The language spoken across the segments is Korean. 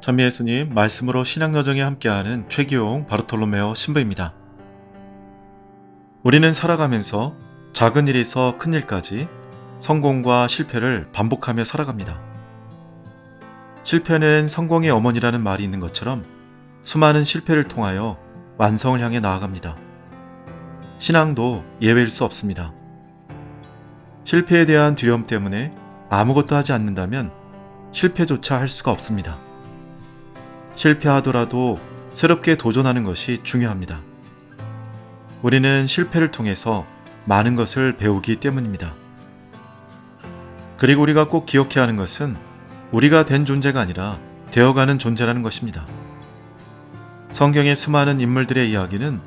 찬미 예수님 말씀으로 신앙여정에 함께하는 최기용 바르톨로메오 신부입니다. 우리는 살아가면서 작은 일에서 큰 일까지 성공과 실패를 반복하며 살아갑니다. 실패는 성공의 어머니라는 말이 있는 것처럼 수많은 실패를 통하여 완성을 향해 나아갑니다. 신앙도 예외일 수 없습니다. 실패에 대한 두려움 때문에 아무것도 하지 않는다면 실패조차 할 수가 없습니다. 실패하더라도 새롭게 도전하는 것이 중요합니다. 우리는 실패를 통해서 많은 것을 배우기 때문입니다. 그리고 우리가 꼭 기억해야 하는 것은 우리가 된 존재가 아니라 되어가는 존재라는 것입니다. 성경의 수많은 인물들의 이야기는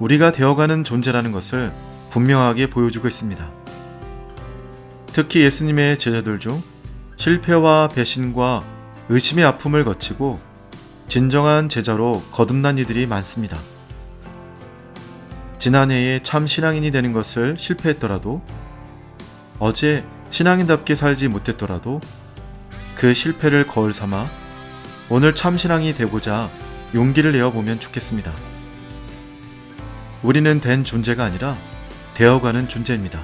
우리가 되어가는 존재라는 것을 분명하게 보여주고 있습니다. 특히 예수님의 제자들 중 실패와 배신과 의심의 아픔을 거치고 진정한 제자로 거듭난 이들이 많습니다. 지난해에 참 신앙인이 되는 것을 실패했더라도 어제 신앙인답게 살지 못했더라도 그 실패를 거울 삼아 오늘 참 신앙이 되고자 용기를 내어 보면 좋겠습니다. 우리는 된 존재가 아니라 되어가는 존재입니다.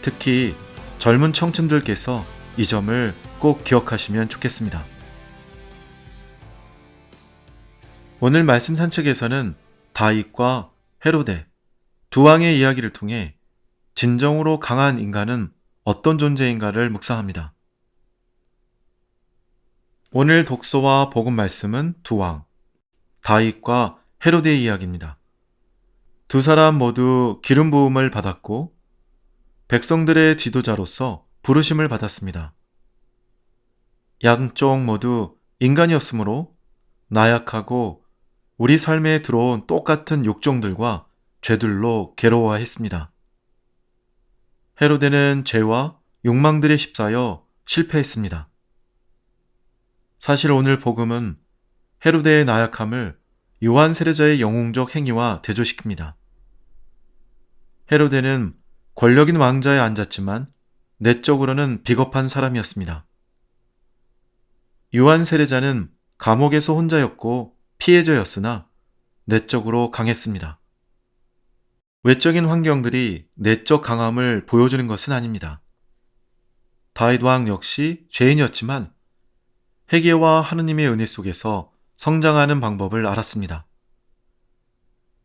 특히 젊은 청춘들께서 이 점을 꼭 기억하시면 좋겠습니다. 오늘 말씀 산책에서는 다윗과 헤로데 두 왕의 이야기를 통해 진정으로 강한 인간은 어떤 존재인가를 묵상합니다. 오늘 독서와 복음 말씀은 두 왕, 다윗과 헤로데의 이야기입니다. 두 사람 모두 기름 부음을 받았고 백성들의 지도자로서 부르심을 받았습니다. 양쪽 모두 인간이었으므로 나약하고 우리 삶에 들어온 똑같은 욕정들과 죄들로 괴로워했습니다. 헤로데는 죄와 욕망들에 휩싸여 실패했습니다. 사실 오늘 복음은 헤로데의 나약함을 요한 세례자의 영웅적 행위와 대조시킵니다. 헤로데는 권력인 왕자에 앉았지만 내적으로는 비겁한 사람이었습니다. 요한 세례자는 감옥에서 혼자였고 피해자였으나 내적으로 강했습니다. 외적인 환경들이 내적 강함을 보여주는 것은 아닙니다. 다윗 왕 역시 죄인이었지만 회개와 하느님의 은혜 속에서 성장하는 방법을 알았습니다.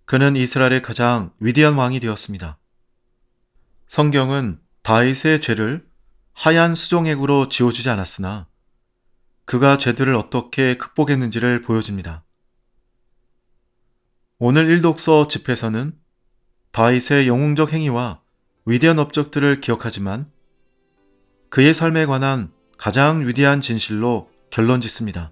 그는 이스라엘의 가장 위대한 왕이 되었습니다. 성경은 다윗의 죄를 하얀 수종액으로 지워주지 않았으나 그가 죄들을 어떻게 극복했는지를 보여줍니다. 오늘 일독서 집에서는 다윗의 영웅적 행위와 위대한 업적들을 기억하지만 그의 삶에 관한 가장 위대한 진실로 결론 짓습니다.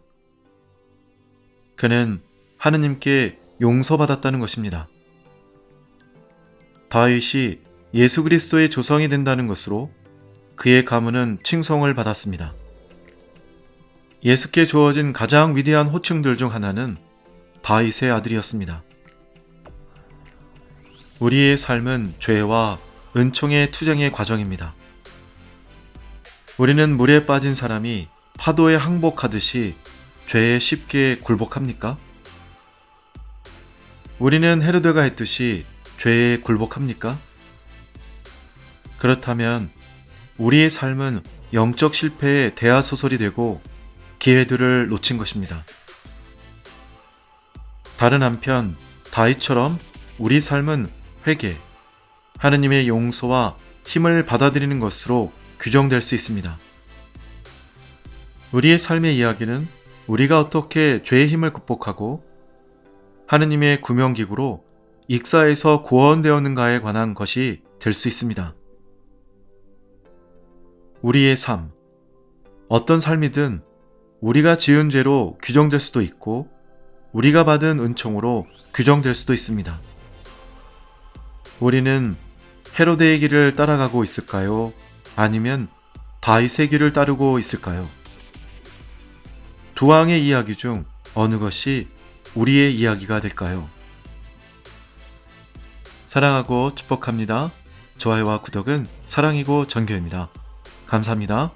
그는 하느님께 용서받았다는 것입니다. 다윗이 예수 그리스도의 조상이 된다는 것으로 그의 가문은 칭송을 받았습니다. 예수께 주어진 가장 위대한 호칭들 중 하나는 다윗의 아들이었습니다. 우리의 삶은 죄와 은총의 투쟁의 과정입니다. 우리는 물에 빠진 사람이 파도에 항복하듯이 죄에 쉽게 굴복합니까? 우리는 헤르드가 했듯이 죄에 굴복합니까? 그렇다면 우리의 삶은 영적 실패의 대하소설이 되고 기회들을 놓친 것입니다. 다른 한편 다윗처럼 우리 삶은 회개, 하느님의 용서와 힘을 받아들이는 것으로 규정될 수 있습니다. 우리의 삶의 이야기는 우리가 어떻게 죄의 힘을 극복하고 하느님의 구명기구로 익사에서 구원되었는가에 관한 것이 될 수 있습니다. 우리의 삶, 어떤 삶이든 우리가 지은 죄로 규정될 수도 있고 우리가 받은 은총으로 규정될 수도 있습니다. 우리는 헤로데의 길을 따라가고 있을까요? 아니면 다윗의 길을 따르고 있을까요? 두 왕의 이야기 중 어느 것이 우리의 이야기가 될까요? 사랑하고 축복합니다. 좋아요와 구독은 사랑이고 전교입니다. 감사합니다.